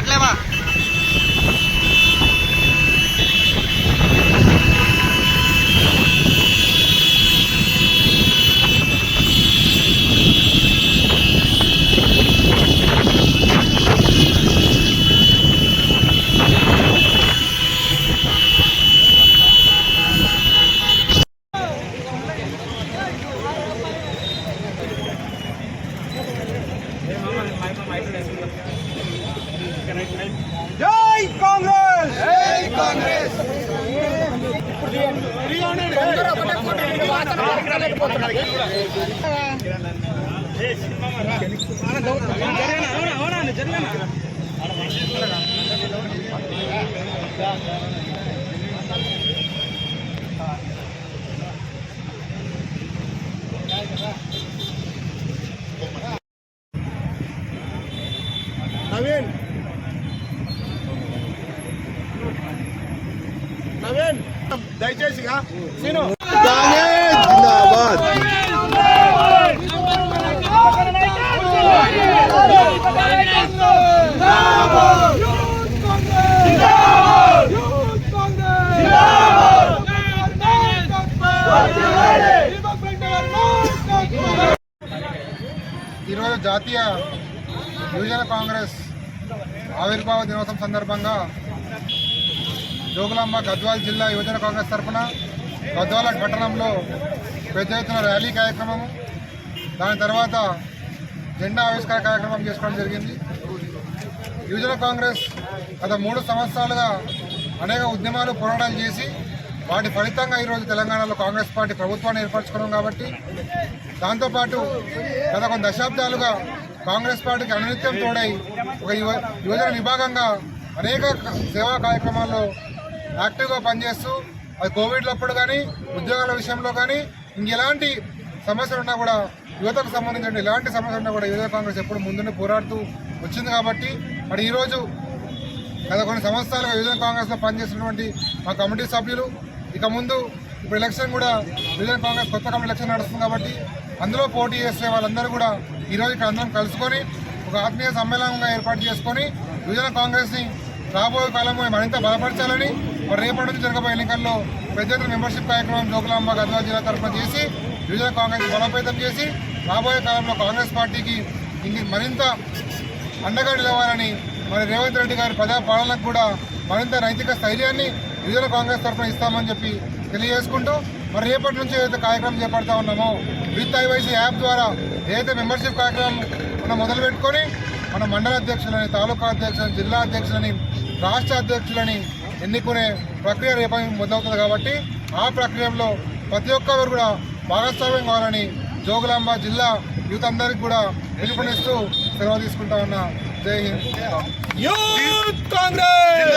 બાટલેમાં Hey, mama, my mama, my జై కాంగ్రెస్! జై కాంగ్రెస్! అవునా అవునా జరిగినా దయచేసి ఈరోజు జాతీయ యువజన కాంగ్రెస్ ఆవిర్భావ దినోత్సవం సందర్భంగా జోగులాంబ గద్వాల్ జిల్లా యువజన కాంగ్రెస్ తరఫున గద్వాల పట్టణంలో పెద్ద ఎత్తున ర్యాలీ కార్యక్రమము. దాని తర్వాత జెండా ఆవిష్కార కార్యక్రమం చేసుకోవడం జరిగింది. యువజన కాంగ్రెస్ గత మూడు సంవత్సరాలుగా అనేక ఉద్యమాలు పోరాటాలు చేసి వాటి ఫలితంగా ఈరోజు తెలంగాణలో కాంగ్రెస్ పార్టీ ప్రభుత్వాన్ని ఏర్పరచుకున్నాం కాబట్టి దాంతోపాటు గత కొన్ని దశాబ్దాలుగా కాంగ్రెస్ పార్టీకి అనునిత్యం తోడై ఒక యువ యువజన విభాగంగా అనేక సేవా కార్యక్రమాల్లో యాక్టివ్గా పనిచేస్తూ అది కోవిడ్లప్పుడు కానీ ఉద్యోగాల విషయంలో కానీ ఇంకెలాంటి సమస్యలు ఉన్నా కూడా యువతకు సంబంధించిన ఎలాంటి సమస్యలు ఉన్నా కూడా యువత కాంగ్రెస్ ఎప్పుడు ముందునే పోరాడుతూ వచ్చింది కాబట్టి మరి ఈరోజు గత కొన్ని సంవత్సరాలుగా యువజన కాంగ్రెస్లో పనిచేస్తున్నటువంటి మా కమిటీ సభ్యులు ఇక ముందు ఇప్పుడు ఎలక్షన్ కూడా యువజన కాంగ్రెస్ కొత్త కమిటీ ఎలక్షన్ నడుస్తుంది కాబట్టి అందులో పోటీ చేసే వాళ్ళందరూ కూడా ఈరోజు ఇక్కడ అందరం కలుసుకొని ఒక ఆత్మీయ సమ్మేళనంగా ఏర్పాటు చేసుకొని యువజన కాంగ్రెస్ని రాబోయే కాలంలో మరింత బలపరచాలని మరి రేపటి నుంచి జరగబోయే ఎన్నికల్లో పెద్ద ఎత్తున మెంబర్షిప్ కార్యక్రమం జోగులాంబ గద్వాల జిల్లా తరఫున చేసి యువజన కాంగ్రెస్ బలోపేతం చేసి రాబోయే కాలంలో కాంగ్రెస్ పార్టీకి ఇంక మరింత అండగా నిలవాలని మరి రేవంత్ రెడ్డి గారి ప్రజా పాలనకు కూడా మరింత నైతిక స్థైర్యాన్ని యువజన కాంగ్రెస్ తరఫున ఇస్తామని చెప్పి తెలియజేసుకుంటూ మరి రేపటి నుంచి ఏదైతే కార్యక్రమం చేపడతా ఉన్నామో విత్ ఐవైసీ యాప్ ద్వారా ఏదైతే మెంబర్షిప్ కార్యక్రమం మనం మొదలు పెట్టుకొని మన మండల అధ్యక్షులని తాలూకా అధ్యక్షులని జిల్లా అధ్యక్షులని రాష్ట్ర అధ్యక్షులని ఎన్నుకునే ప్రక్రియ రేపు మొదలవుతుంది కాబట్టి ఆ ప్రక్రియలో ప్రతి ఒక్కరు కూడా భాగస్వామ్యం కావాలని జోగులాంబ జిల్లా యూత్ అందరికి కూడా పిలుపునిస్తూ సెలవు తీసుకుంటా ఉన్నా. జై హింద్. యూత్ కాంగ్రెస్!